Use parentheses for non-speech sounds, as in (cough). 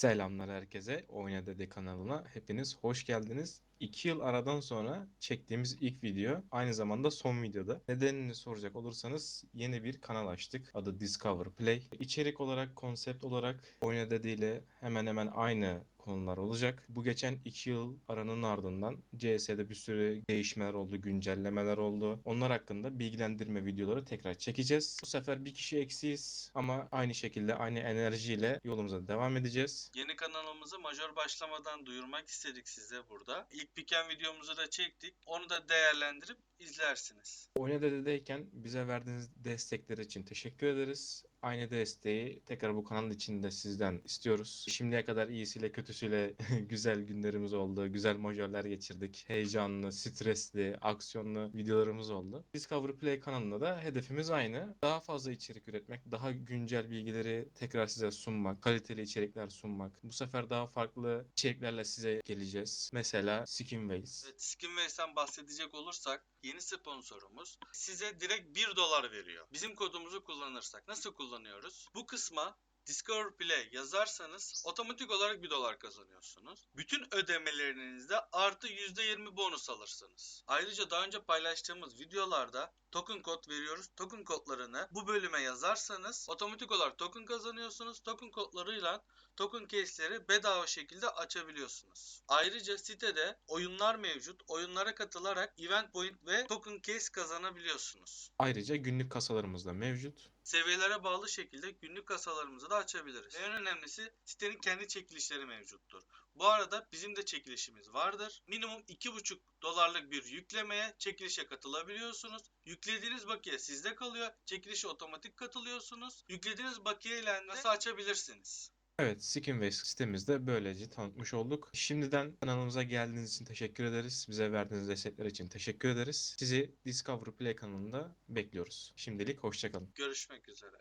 Selamlar herkese. Oyna Dede kanalına hepiniz hoş geldiniz. 2 yıl aradan sonra çektiğimiz ilk video aynı zamanda son videoda. Nedenini soracak olursanız yeni bir kanal açtık. Adı Discover Play. İçerik olarak, konsept olarak Oyna Dede ile hemen hemen aynı konular olacak. Bu geçen 2 yıl aranın ardından CS'de bir sürü değişmeler oldu, güncellemeler oldu. Onlar hakkında bilgilendirme videoları tekrar çekeceğiz. Bu sefer bir kişi eksiyiz ama aynı şekilde aynı enerjiyle yolumuza devam edeceğiz. Yeni kanalımızı majör başlamadan duyurmak istedik size burada. İlk piken videomuzu da çektik. Onu da değerlendirip izlersiniz. Oyna Dede'deyken bize verdiğiniz destekler için teşekkür ederiz. Aynı desteği tekrar bu kanal içinde sizden istiyoruz. Şimdiye kadar iyisiyle kötüsüyle (laughs) güzel günlerimiz oldu. Güzel majörler geçirdik. Heyecanlı, stresli, aksiyonlu videolarımız oldu. Discovery Play kanalında da hedefimiz aynı. Daha fazla içerik üretmek, daha güncel bilgileri tekrar size sunmak, kaliteli içerikler sunmak. Bu sefer daha farklı içeriklerle size geleceğiz. Mesela Skinways. Evet, Skinways'ten bahsedecek olursak yeni sponsorumuz size direkt 1 dolar veriyor. Bizim kodumuzu kullanırsak nasıl kullanıyoruz? Bu kısma Discover Play yazarsanız otomatik olarak 1 dolar kazanıyorsunuz. Bütün ödemelerinizde artı %20 bonus alırsınız. Ayrıca daha önce paylaştığımız videolarda token kod veriyoruz. Token kodlarını bu bölüme yazarsanız otomatik olarak token kazanıyorsunuz. Token kodlarıyla token case'leri bedava şekilde açabiliyorsunuz. Ayrıca sitede oyunlar mevcut. Oyunlara katılarak event point ve token case kazanabiliyorsunuz. Ayrıca günlük kasalarımız da mevcut. Seviyelere bağlı şekilde günlük kasalarımızı da açabiliriz. En önemlisi sitenin kendi çekilişleri mevcuttur. Bu arada bizim de çekilişimiz vardır. Minimum 2,5 dolarlık bir yüklemeye çekilişe katılabiliyorsunuz. Yüklediğiniz bakiye sizde kalıyor. Çekilişe otomatik katılıyorsunuz. Yüklediğiniz bakiye ile nasıl açabilirsiniz? Evet, Skinways sitemizde böylece tanıtmış olduk. Şimdiden kanalımıza geldiğiniz için teşekkür ederiz. Bize verdiğiniz destekler için teşekkür ederiz. Sizi Discovery Play kanalında bekliyoruz. Şimdilik hoşçakalın. Görüşmek üzere.